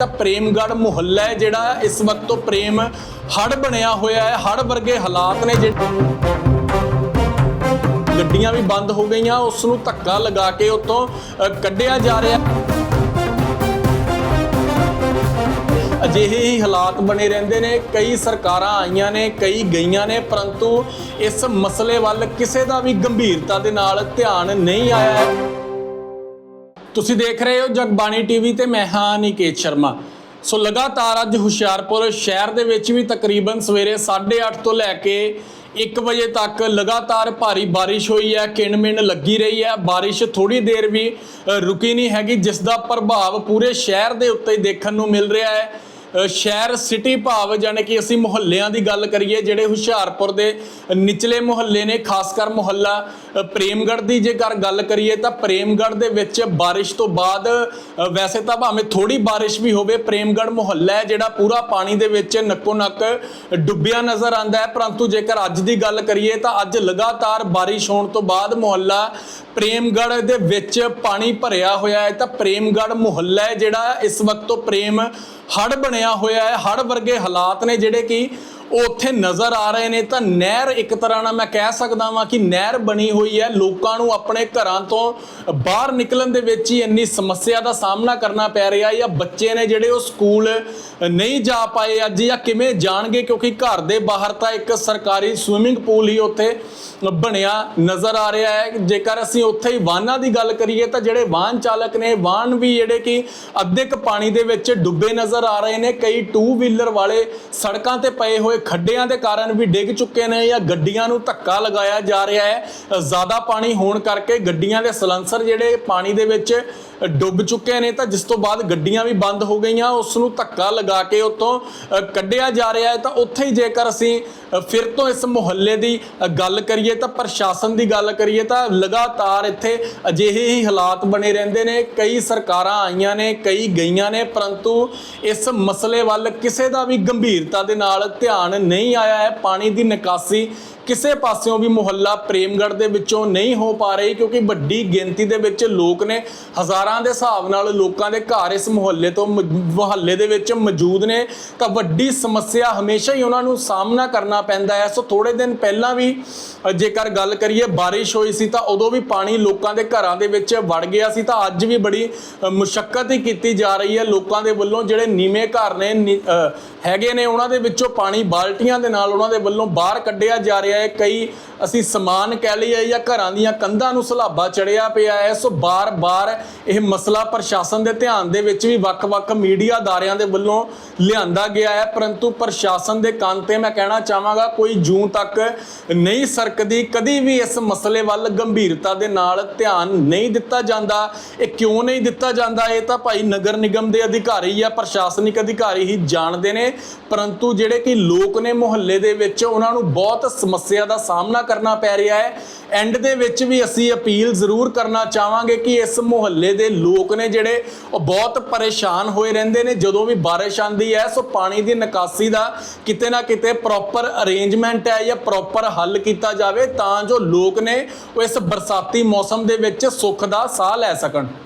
ਤਾਂ ਪ੍ਰੇਮਗੜ ਮੁਹੱਲਾ ਹੈ ਜਿਹੜਾ ਇਸ ਵਕਤ ਤੋਂ ਪ੍ਰੇਮ ਹੜ ਬਣਿਆ ਹੋਇਆ ਹੈ ਹੜ ਵਰਗੇ ਹਾਲਾਤ ਨੇ ਜਿਹੜੇ ਗੱਡੀਆਂ ਵੀ ਬੰਦ ਹੋ ਗਈਆਂ ਉਸ ਨੂੰ ਧੱਕਾ ਲਗਾ ਕੇ ਉਤੋਂ ਕੱਢਿਆ ਜਾ ਰਿਹਾ ਅਜਿਹੇ ਹੀ ਹਾਲਾਤ ਬਣੇ ਰਹਿੰਦੇ ਨੇ, ਕਈ ਸਰਕਾਰਾਂ ਆਈਆਂ ਨੇ, ਕਈ ਗਈਆਂ ਨੇ, ਪਰੰਤੂ ਇਸ ਮਸਲੇ ਵੱਲ ਕਿਸੇ ਦਾ ਵੀ ਗੰਭੀਰਤਾ ਦੇ ਨਾਲ ਧਿਆਨ ਨਹੀਂ ਆਇਆ ਹੈ। ਤੁਸੀਂ ਦੇਖ ਰਹੇ ਹੋ ਜਗਬਾਣੀ ਟੀਵੀ ਤੇ ਮੈਂ ਹਾਂ ਨਿਕੇਤ ਸ਼ਰਮਾ। ਸੋ ਲਗਾਤਾਰ ਅੱਜ ਹੁਸ਼ਿਆਰਪੁਰ ਸ਼ਹਿਰ ਦੇ ਵਿੱਚ ਵੀ ਤਕਰੀਬਨ ਸਵੇਰੇ 8:30 ਤੋਂ ਲੈ ਕੇ 1 ਵਜੇ ਤੱਕ ਲਗਾਤਾਰ ਭਾਰੀ ਬਾਰਿਸ਼ ਹੋਈ ਹੈ, ਕਿਣਮਿਣ ਲੱਗੀ ਰਹੀ ਹੈ। ਬਾਰਿਸ਼ ਥੋੜੀ ਦੇਰ ਵੀ ਰੁਕੀ ਨਹੀਂ ਹੈਗੀ, ਜਿਸ ਦਾ ਪ੍ਰਭਾਵ ਪੂਰੇ ਸ਼ਹਿਰ ਦੇ ਉੱਤੇ ਦੇਖਣ ਨੂੰ ਮਿਲ ਰਿਹਾ ਹੈ। ਸ਼ਹਿਰ ਸਿਟੀ ਭਾਵ ਜਾਣੀ ਕਿ ਅਸੀਂ ਮੁਹੱਲਿਆਂ ਦੀ ਗੱਲ ਕਰੀਏ ਜਿਹੜੇ ਹੁਸ਼ਿਆਰਪੁਰ ਦੇ ਨਿਚਲੇ ਮੁਹੱਲੇ ਨੇ ਖਾਸ ਕਰ ਮੁਹੱਲਾ ਅ, ਪ੍ਰੇਮਗੜ੍ਹ ਦੀ ਜੇਕਰ ਗੱਲ ਕਰੀਏ ਤਾਂ ਪ੍ਰੇਮਗੜ੍ਹ ਦੇ ਵਿੱਚ ਬਾਰਿਸ਼ ਤੋਂ ਬਾਅਦ ਵੈਸੇ ਤਾਂ ਭਾਵੇਂ ਥੋੜੀ ਬਾਰਿਸ਼ ਵੀ ਹੋਵੇ ਪ੍ਰੇਮਗੜ੍ਹ ਮੁਹੱਲਾ ਹੈ ਜਿਹੜਾ ਪੂਰਾ ਪਾਣੀ ਦੇ ਵਿੱਚ ਨੱਕੋ ਨੱਕ ਡੁੱਬਿਆ ਨਜ਼ਰ ਆਂਦਾ ਹੈ। ਪਰੰਤੂ ਜੇਕਰ ਅੱਜ ਦੀ ਗੱਲ ਕਰੀਏ ਤਾਂ ਅੱਜ ਲਗਾਤਾਰ ਬਾਰਿਸ਼ ਹੋਣ ਤੋਂ ਬਾਅਦ ਮੁਹੱਲਾ ਪ੍ਰੇਮਗੜ੍ਹ ਦੇ ਵਿੱਚ ਪਾਣੀ ਭਰਿਆ ਹੋਇਆ ਹੈ ਤਾਂ ਪ੍ਰੇਮਗੜ੍ਹ ਮੁਹੱਲਾ ਹੈ ਜਿਹੜਾ ਇਸ ਵਕਤ ਤੋਂ ਪ੍ਰੇਮ ਹੜ ਬਣਿਆ ਹੋਇਆ ਹੈ। ਹੜ ਵਰਗੇ ਹਾਲਾਤ ਨੇ ਜਿਹੜੇ ਕਿ ਉਹ ਉੱਥੇ ਨਜ਼ਰ ਆ ਰਹੇ ਨੇ ਤਾਂ ਨਹਿਰ ਇੱਕ ਤਰ੍ਹਾਂ ਨਾਲ ਮੈਂ ਕਹਿ ਸਕਦਾ ਵਾਂ ਕਿ ਨਹਿਰ ਬਣੀ ਹੋਈ ਹੈ। ਲੋਕਾਂ ਨੂੰ ਆਪਣੇ ਘਰਾਂ ਤੋਂ ਬਾਹਰ ਨਿਕਲਣ ਦੇ ਵਿੱਚ ਹੀ ਇੰਨੀ ਸਮੱਸਿਆ ਦਾ ਸਾਹਮਣਾ ਕਰਨਾ ਪੈ ਰਿਹਾ ਜਾਂ ਬੱਚੇ ਨੇ ਜਿਹੜੇ ਉਹ ਸਕੂਲ ਨਹੀਂ ਜਾ ਪਾਏ ਅੱਜ ਜਾਂ ਕਿਵੇਂ ਜਾਣਗੇ? ਕਿਉਂਕਿ ਘਰ ਦੇ ਬਾਹਰ ਤਾਂ ਇੱਕ ਸਰਕਾਰੀ ਸਵਿਮਿੰਗ ਪੂਲ ਹੀ ਉੱਥੇ ਬਣਿਆ ਨਜ਼ਰ ਆ ਰਿਹਾ ਹੈ। ਜੇਕਰ ਅਸੀਂ ਉੱਥੇ ਹੀ ਵਾਹਨਾਂ ਦੀ ਗੱਲ ਕਰੀਏ ਤਾਂ ਜਿਹੜੇ ਵਾਹਨ ਚਾਲਕ ਨੇ, ਵਾਹਨ ਵੀ ਜਿਹੜੇ ਕਿ ਅੱਧੇ ਕੁ ਪਾਣੀ ਦੇ ਵਿੱਚ ਡੁੱਬੇ ਨਜ਼ਰ ਆ ਰਹੇ ਨੇ। ਕਈ ਟੂ ਵੀਲਰ ਵਾਲੇ ਸੜਕਾਂ ਤੇ ਪਏ ਹੋਏ ਖੱਡਿਆਂ ਦੇ ਕਾਰਨ ਵੀ ਡਿੱਗ ਚੁੱਕੇ ਨੇ ਜਾਂ ਗੱਡੀਆਂ ਨੂੰ ਧੱਕਾ ਲਗਾਇਆ ਜਾ ਰਿਹਾ ਹੈ। ਜ਼ਿਆਦਾ ਪਾਣੀ ਹੋਣ ਕਰਕੇ ਗੱਡੀਆਂ ਦੇ ਸਲੰਸਰ ਜਿਹੜੇ ਪਾਣੀ ਦੇ ਵਿੱਚ ਡੁੱਬ ਚੁੱਕੇ ਨੇ ਤਾਂ ਜਿਸ ਤੋਂ ਬਾਅਦ ਗੱਡੀਆਂ ਵੀ ਬੰਦ ਹੋ ਗਈਆਂ ਉਸ ਨੂੰ ਧੱਕਾ ਲਗਾ ਕੇ ਉਤੋਂ ਕੱਢਿਆ ਜਾ ਰਿਹਾ ਹੈ। ਤਾਂ ਉੱਥੇ ਹੀ ਜੇਕਰ ਅਸੀਂ ਫਿਰ ਤੋਂ ਇਸ ਮੁਹੱਲੇ ਦੀ ਗੱਲ ਕਰੀਏ ਤਾਂ ਪ੍ਰਸ਼ਾਸਨ ਦੀ ਗੱਲ ਕਰੀਏ ਤਾਂ ਲਗਾਤਾਰ ਇੱਥੇ ਅਜਿਹੇ ਹੀ ਹਾਲਾਤ ਬਣੇ ਰਹਿੰਦੇ ਨੇ। ਕਈ ਸਰਕਾਰਾਂ ਆਈਆਂ ਨੇ, ਕਈ ਗਈਆਂ ਨੇ, ਪਰੰਤੂ ਇਸ ਮਸਲੇ ਵੱਲ ਕਿਸੇ ਦਾ ਵੀ ਗੰਭੀਰਤਾ ਦੇ ਨਾਲ ਧਿਆਨ ਨਹੀਂ ਆਇਆ ਹੈ। ਪਾਣੀ ਦੀ ਨਿਕਾਸੀ ਕਿਸੇ ਪਾਸਿਓਂ ਵੀ ਮੁਹੱਲਾ ਪ੍ਰੇਮਗੜ੍ਹ ਦੇ ਵਿੱਚੋਂ ਨਹੀਂ ਹੋ ਪਾ ਰਹੀ ਕਿਉਂਕਿ ਵੱਡੀ ਗਿਣਤੀ ਦੇ ਵਿੱਚ ਲੋਕ ਨੇ ਹਜ਼ਾਰਾਂ ਦੇ ਹਿਸਾਬ ਨਾਲ ਲੋਕਾਂ ਦੇ ਘਰ ਇਸ ਮੁਹੱਲੇ ਤੋਂ ਮ- ਮੁਹੱਲੇ ਦੇ ਵਿੱਚ ਮੌਜੂਦ ਨੇ। ਤਾਂ ਵੱਡੀ ਸਮੱਸਿਆ ਹਮੇਸ਼ਾ ਹੀ ਉਹਨਾਂ ਨੂੰ ਸਾਹਮਣਾ ਕਰਨਾ ਪੈਂਦਾ ਹੈ। ਸੋ ਥੋੜੇ ਦਿਨ ਪਹਿਲਾਂ ਵੀ ਜੇਕਰ ਗੱਲ ਕਰੀਏ ਬਾਰਿਸ਼ ਹੋਈ ਸੀ ਤਾਂ ਉਦੋਂ ਵੀ ਪਾਣੀ ਲੋਕਾਂ ਦੇ ਘਰਾਂ ਦੇ ਵਿੱਚ ਵੜ ਗਿਆ ਸੀ। ਤਾਂ ਅੱਜ ਵੀ ਬੜੀ ਅ, ਮੁਸ਼ੱਕਤ ਹੀ ਕੀਤੀ ਜਾ ਰਹੀ ਹੈ ਲੋਕਾਂ ਦੇ ਵੱਲੋਂ ਜਿਹੜੇ ਨੀਵੇਂ ਘਰ ਨੇ ਨੀ- ਹੈਗੇ ਨੇ ਉਹਨਾਂ ਦੇ ਵਿੱਚੋਂ ਪਾਣੀ ਬਾਲਟੀਆਂ ਦੇ ਨਾਲ ਉਹਨਾਂ ਦੇ ਵੱਲੋਂ ਬਾਹਰ ਕੱਢਿਆ ਜਾ ਰਿਹਾ ਹੈ ਕਈ ਅਸੀਂ ਸਮਾਨ ਕਹਿ ਲਈਏ ਜਾਂ ਘਰਾਂ ਦੀਆਂ ਕੰਧਾਂ ਨੂੰ ਸਲਾਬਾ ਚੜਿਆ ਪਿਆ ਹੈ, ਸੋ ਬਾਰ-ਬਾਰ ਇਹ ਮਸਲਾ ਪ੍ਰਸ਼ਾਸਨ ਦੇ ਧਿਆਨ ਦੇ ਵਿੱਚ ਵੀ ਵੱਖ-ਵੱਖ ਮੀਡੀਆ ਅਦਾਰਿਆਂ ਦੇ ਵੱਲੋਂ ਲਿਆਂਦਾ ਗਿਆ ਹੈ। ਪਰੰਤੂ ਪ੍ਰਸ਼ਾਸਨ ਦੇ ਕੰਨ ਤੇ ਮੈਂ ਕਹਿਣਾ ਚਾਹਾਂਗਾ, ਕੋਈ ਜੂਨ ਤੱਕ ਨਹੀਂ ਸਰਕਦੀ, ਕਦੀ ਵੀ ਇਸ ਮਸਲੇ ਵੱਲ ਗੰਭੀਰਤਾ ਦੇ ਨਾਲ ਧਿਆਨ ਨਹੀਂ ਦਿੱਤਾ ਜਾਂਦਾ। ਇਹ ਕਿਉਂ ਨਹੀਂ ਦਿੱਤਾ ਜਾਂਦਾ? ਇਹ ਤਾਂ ਭਾਈ ਨਗਰ ਨਿਗਮ ਦੇ ਅਧਿਕਾਰੀ ਜਾਂ ਪ੍ਰਸ਼ਾਸਨਿਕ ਅਧਿਕਾਰੀ ਹੀ ਜਾਣਦੇ ਨੇ। ਪਰੰਤੂ ਜਿਹੜੇ ਕਿ ਲੋਕ ਨੇ ਮੁਹੱਲੇ ਦੇ ਵਿੱਚ, ਉਹਨਾਂ ਨੂੰ ਬਹੁਤ ਸਮੱਸਿਆ ਦਾ ਸਾਹਮਣਾ ਕਰਨਾ ਪੈ ਰਿਹਾ ਹੈ। ਐਂਡ ਦੇ ਵਿੱਚ ਵੀ ਅਸੀਂ ਅਪੀਲ ਜ਼ਰੂਰ ਕਰਨਾ ਚਾਹਾਂਗੇ ਕਿ ਇਸ ਮੁਹੱਲੇ ਦੇ ਲੋਕ ਨੇ ਜਿਹੜੇ ਉਹ ਬਹੁਤ ਪਰੇਸ਼ਾਨ ਹੋਏ ਰਹਿੰਦੇ ਨੇ। ਜਦੋਂ ਵੀ ਬਾਰਿਸ਼ ਆਂਦੀ ਹੈ, ਸੋ ਪਾਣੀ ਦੀ ਨਿਕਾਸੀ ਦਾ ਕਿਤੇ ਨਾ ਕਿਤੇ ਪ੍ਰੋਪਰ ਅਰੇਂਜਮੈਂਟ ਹੈ ਜਾਂ ਪ੍ਰੋਪਰ ਹੱਲ ਕੀਤਾ ਜਾਵੇ ਤਾਂ ਜੋ ਲੋਕ ਨੇ ਉਹ ਇਸ ਬਰਸਾਤੀ ਮੌਸਮ ਦੇ ਵਿੱਚ ਸੁੱਖ ਦਾ ਸਾਹ ਲੈ ਸਕਣ।